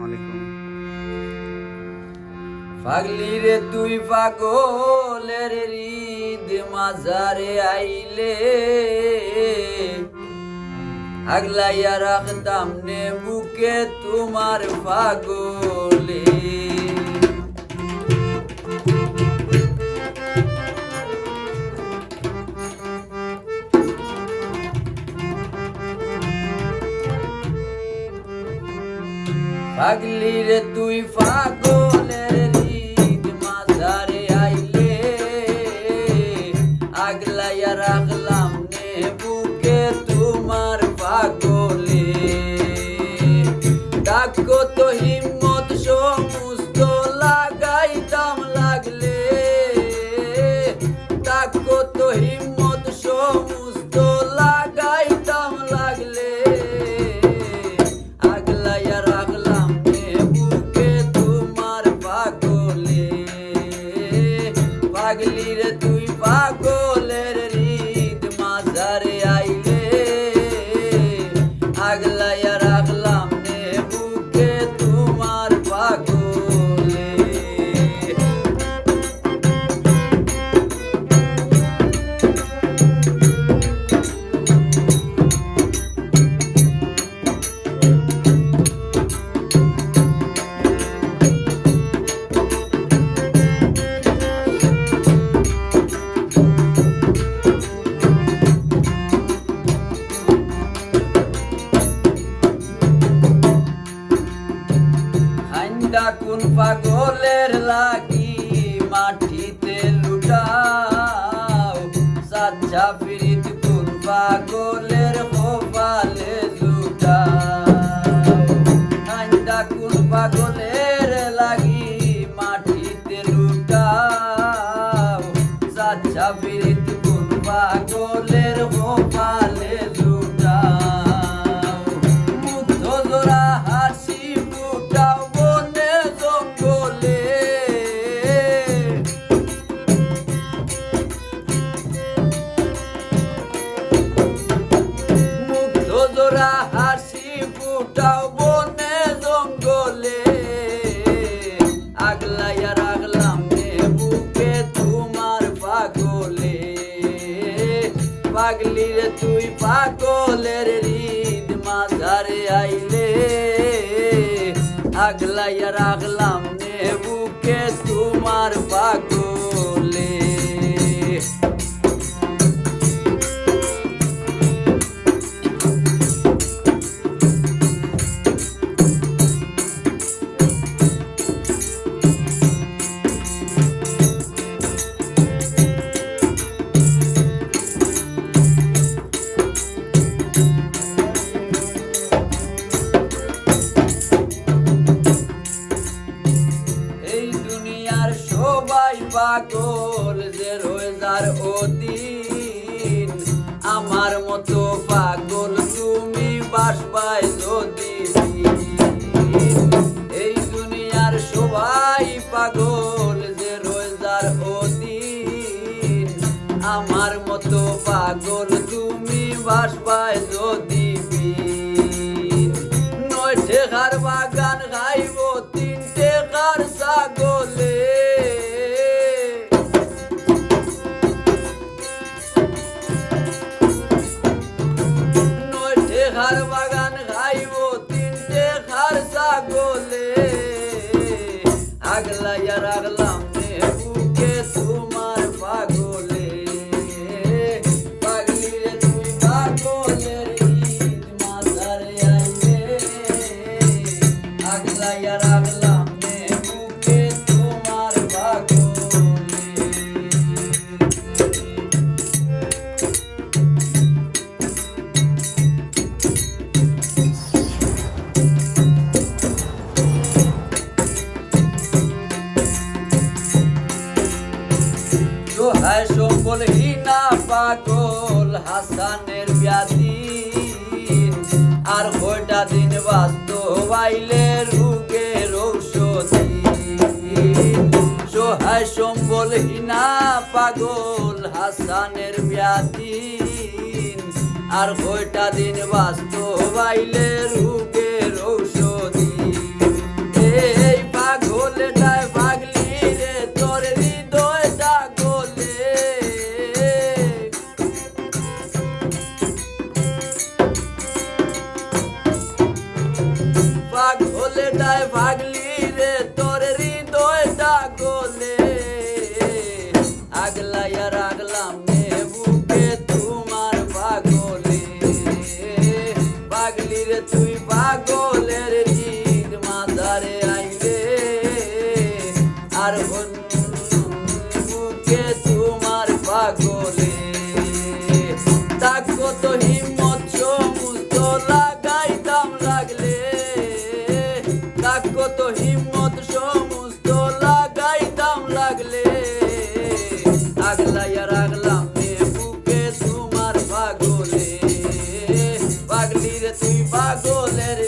আসসালামু আলাইকুম। পাগলি রে, তুই পাগলের হৃদ মাজারে আইলে। আগলাইয়া রাখতাম নে বুকে তোমার পাগলে পাগলি রে তুই পাগলের are. হাইন্দা কোন পাগলের লাগি, মাটিতে লুটাও। সাচ্চা ফিরিত কোন পাগলের কপালে লুটাও। হাইন্দা কোন পাগলের লাগি, মাটিতে লুটাও। সাচ্চা ফিরিত কোন পাগলের কপালে লুটাও আইলে আগলাইয়া রাখলাম নে বুকে তোমার পাগলে। পাগল যে রোজার অধীন আমার মতো পাগল তুমি বাসবাই যদি এই দুনিয়ার সবাই পাগল যে রোজার অধীন আমার মতো পাগল তুমি বাসবাই যদি আগলাইয়া রাখলাম সম্বল হিনা পাগল হাসানের ব্যাধিন আর কয়টা দিন বাস্তবাইলে রোগের ঔষধি। সোহায় সম্বল হিনা পাগল হাসানের ব্যাধিন আর কয়টা দিন বাস্তবাইলে রোগের ঔষধি চিন্তায় ভাগলি। হিম্মত সমস্ত লাগাইতাম লাগলে। আগলাইয়া রাখলাম বুকে তোমার পাগলে। পাগলি রে তুই পাগলের